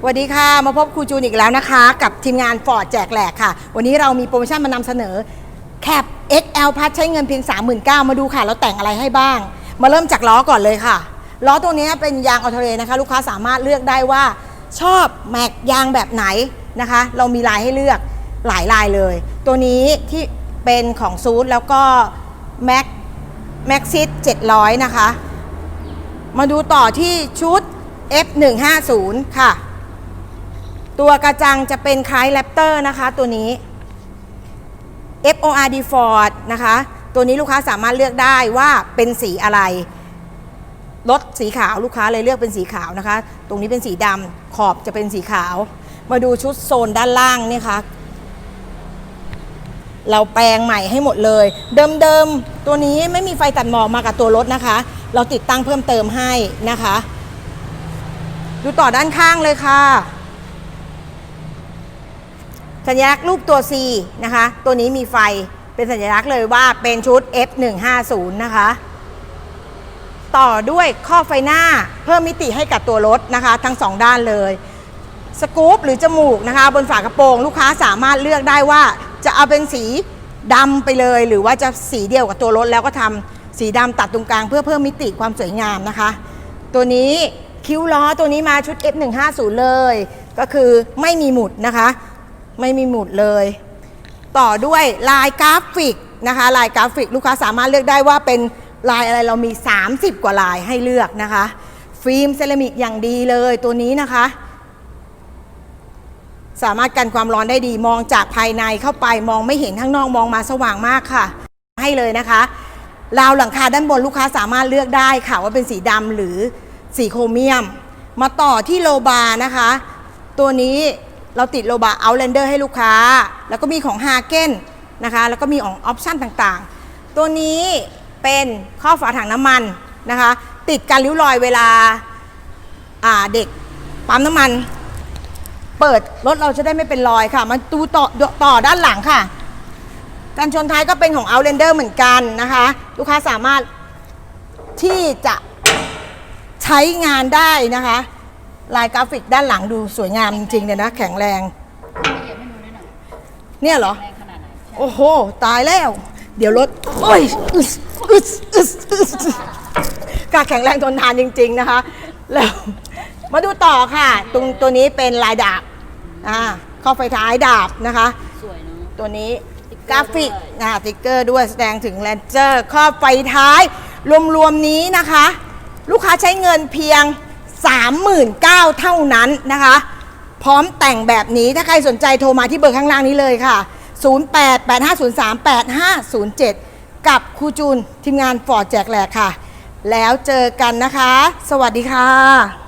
สวัสดีค่ะ มาพบครูจูนอีกแล้วนะคะ กับทีมงานฟอร์ดแจกแหลกค่ะ วันนี้เรามีโปรโมชั่นมานำเสนอแคป XL พัดใช้เงินเพียง 39,000มาดูค่ะ เราแต่งอะไรให้บ้าง มาเริ่มจากล้อก่อนเลยค่ะล้อตัวนี้เป็นยางออโตเรนะคะ ลูกค้าสามารถเลือกได้ว่าชอบแม็กยางแบบไหนนะคะ เรามีลายให้เลือกหลายลายเลย ตัวนี้ที่เป็นของซูดแล้วก็แม็กแม็กซิส700 นะคะ มาดูต่อที่ชุด F150 ค่ะ ตัวกระจังจะเป็นคล้ายแรปเตอร์นะคะตัวนี้ FORD Ford นะคะ ตัวนี้ลูกค้าสามารถเลือกได้ว่าเป็นสีอะไรรถสีขาวลูกค้าเลยเลือกเป็นสีขาวนะคะ ตรงนี้เป็นสีดำขอบจะเป็นสีขาว มาดูชุดโซนด้านล่างนี่ค่ะเราแปลงใหม่ให้หมดเลย เดิมๆ ตัวนี้ไม่มีไฟตัดหมอกมากับตัวรถนะคะ เราติดตั้งเพิ่มเติมให้นะคะ ดูต่อด้านข้างเลยค่ะ สัญลักษณ์รูปตัว C นะคะ ตัวนี้มีไฟเป็นสัญลักษณ์เลยว่าเป็นชุด F150 นะคะ ต่อด้วยข้อไฟหน้าเพิ่มมิติให้กับตัวรถนะคะ ทั้งสองด้านเลยสกู๊ปหรือจมูกนะคะ บนฝากระโปรงลูกค้าสามารถเลือกได้ว่าจะเอาเป็นสีดำไปเลย หรือว่าจะสีเดียวกับตัวรถแล้วก็ทำสีดำตัดตรงกลางเพื่อเพิ่มมิติความสวยงามนะคะ ตัวนี้คิ้วล้อตัวนี้มาชุด F150 เลย ก็คือไม่มีหมุดนะคะ ไม่มีหมุดเลย ต่อด้วยลายกราฟิกนะคะ ลายกราฟิกลูกค้าสามารถเลือกได้ว่าเป็นลายอะไรเรามี 30 กว่าลายให้เลือกนะคะ ฟิล์มเซรามิกอย่างดีเลยตัวนี้นะคะ สามารถกันความร้อนได้ดีมองจากภายในเข้าไปมองไม่เห็นข้างนอกมองมาสว่างมากค่ะ ให้เลยนะคะราวหลังคาด้านบนลูกค้าสามารถเลือกได้ค่ะว่าเป็นสีดำหรือสีโครเมียม มาต่อที่โลบาร์นะคะ ตัวนี้ เราติดโลบาเอาเลนเดอร์ให้ลูกค้า แล้วก็มีของฮาเก้นนะคะ แล้วก็มีของออปชั่นต่างๆ ตัวนี้เป็นข้อฝาถังน้ำมันนะคะ ติดกันริ้วรอยเวลาาเด็กปั๊มน้ำมัน เปิดรถเราจะได้ไม่เป็นรอยค่ะ มาดูต่อต่อด้านหลังค่ะ การชนท้ายก็เป็นของ Outlander เหมือนกันนะคะ ลูกค้าสามารถที่จะใช้งานได้นะคะ ลายกราฟิกด้านหลังดูสวยงามจริงๆเลยนะแข็งแรงเนี่ยเหรอ โอ้โห ตายแล้ว เดี๋ยวรถโอ้ยอึสอึสอึสอึสกาแข็งแรงทนทานจริง ๆนะคะ แล้ว มาดูต่อค่ะตรงตัวนี้เป็นลายดาบอ่าข้อไฟท้ายดาบนะคะ สวยเนาะ ตัวนี้กราฟิกนะติ๊กเกอร์ด้วยแสดงถึงแลนเจอร์ครอไฟท้าย รวมๆนี้นะคะ ลูกค้าใช้เงินเพียง 39,000เท่านั้นนะคะ พร้อมแต่งแบบนี้ถ้าใครสนใจโทรมาที่เบอร์ข้างล่างนี้เลยค่ะ 0885038507 กับครูจูนทีมงานฟอร์ดแจกแหลกค่ะ แล้วเจอกันนะคะ สวัสดีค่ะ